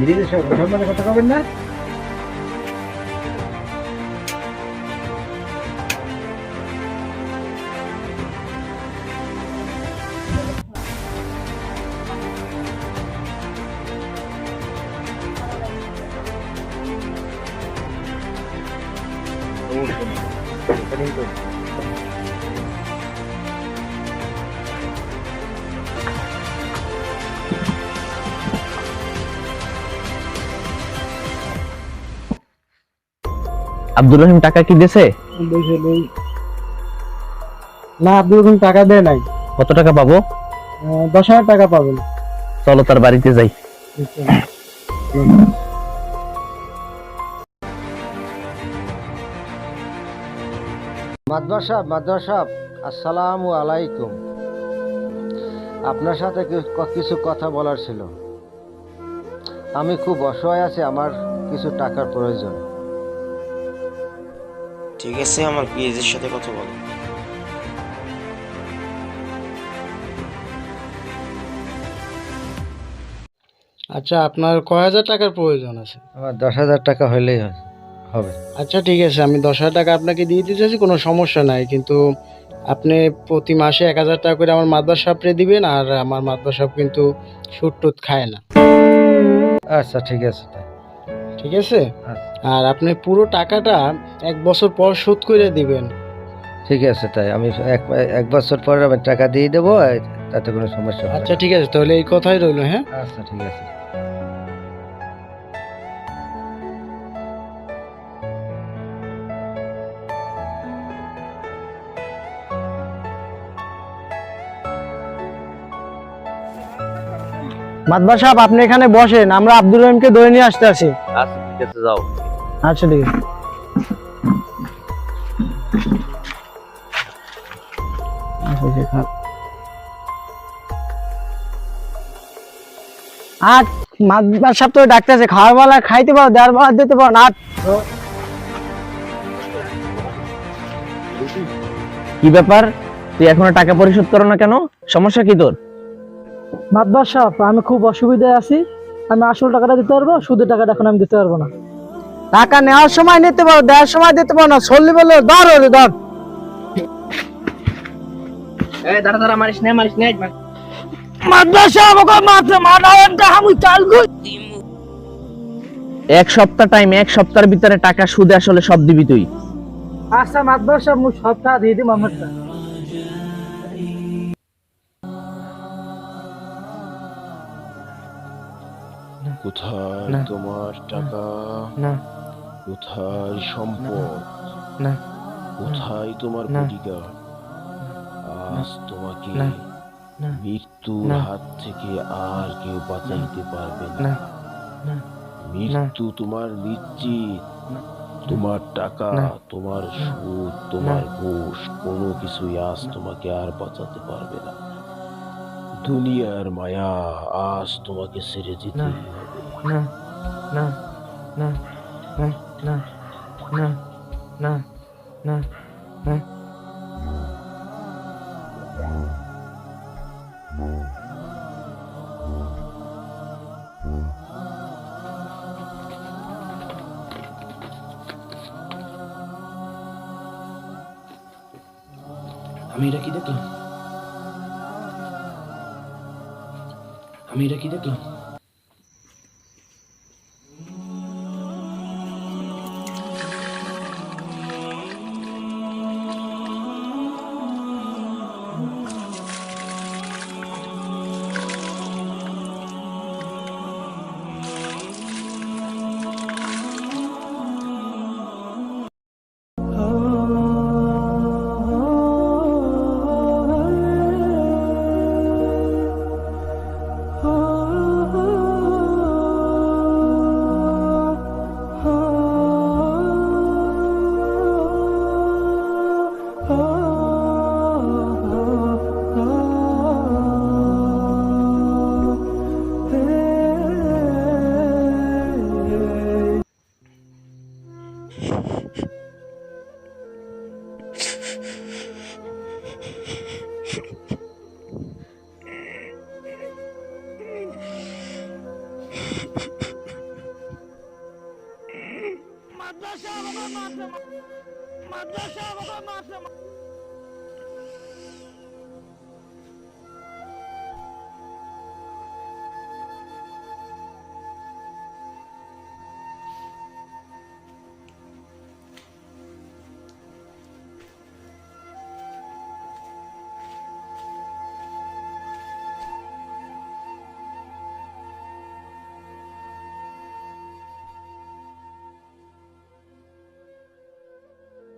¿Miren ese horror más que tocó Bernard? Thank. Abdur Rahim টাকা কি দিয়েছে না আপনি ওরকম টাকা দেয় নাই। কত টাকা পাবো? দশ হাজার টাকা পাবেন। চলো তার বাড়িতে যাই। সাহেব মাদবার সাহেব আসসালামু আলাইকুম। আপনার সাথে কিছু কথা বলার ছিল। আমি খুব অসহায় আছি আমার কিছু টাকার প্রয়োজন। ঠিক আছে আমার পিএজের সাথে কথা বলো। আচ্ছা আপনার কয় হাজার টাকার প্রয়োজন আছে? আমার দশ হাজার টাকা হলেই হয়- হবে। আচ্ছা ঠিক আছে আমি দশ হাজার টাকা আপনাকে দিয়ে দিতে চাইছি কোনো সমস্যা নাই কিন্তু আপনি প্রতি মাসে এক হাজার টাকা করে আমার মাদবার সাপড়ে দিবেন আর আমার মাদবার সাপ কিন্তু সুট টুট খায় না। আচ্ছা ঠিক আছে ঠিক আছে? আচ্ছা। আর আপনি পুরো টাকাটা এক বছর পর শোধ করে দিবেন। ঠিক আছে তাই আমি এক এক বছর পরে আমি টাকা দিয়ে দেবো তাতে কোনো সমস্যা আচ্ছা ঠিক আছে তাহলে এই কথাই রইল হ্যাঁ? আচ্ছা ঠিক আছে। মাদবার সাহেব আপনি এখানে বসেন আমরা আব্দুল রহিমকে ধরে নিয়ে আসতে আসি। আচ্ছা ঠিক আছে যাও। ডাকতেছে, খাওয়ার বেলা খাইতে পারো বেলা দিতে পারো না। কি ব্যাপার? তুই এখনও টাকা পরিশোধ করো না কেন? সমস্যা কি তোর? মাদবার সাহেব আমি খুব অসুবিধায় আছি। আমি আসল টাকাটা দিতে পারব সুদের টাকাটা এখন আমি দিতে পারব না। টাকা নেওয়ার সময় নিতে পারো দেওয়ার সময় দিতে পারো না চল্লি বললে ধর ওরে চাল এক সপ্তাহ টাইম এক সপ্তাহের ভিতরে টাকা সুদে আসলে সব দিবি তুই। আচ্ছা মুই সব টাকা দিয়ে আমারটা কোথায় তোমার টাকা? না কোথায় সম্পদ? না। কোথায় তোমার। বডিগার্ড আজ তোমাকে। মৃত্যুর হাত থেকে আর কেউ বাঁচাইতে পারবে না। মৃত্যু তোমার নিশ্চিত। তোমার টাকা তোমার সুদ তোমার ঘুষ কোনো কিছুই আজ তোমাকে আর বাঁচাতে পারবে না। দুনিয়ার মায়া আজ তোমাকে ছেড়ে যেতে না। হবে। না। না। না। না। না না না না না। আমি এটা কি দেখলাম? আমি এটা কি দেখলাম? Madrasha baba madrasha Madrasha baba madrasha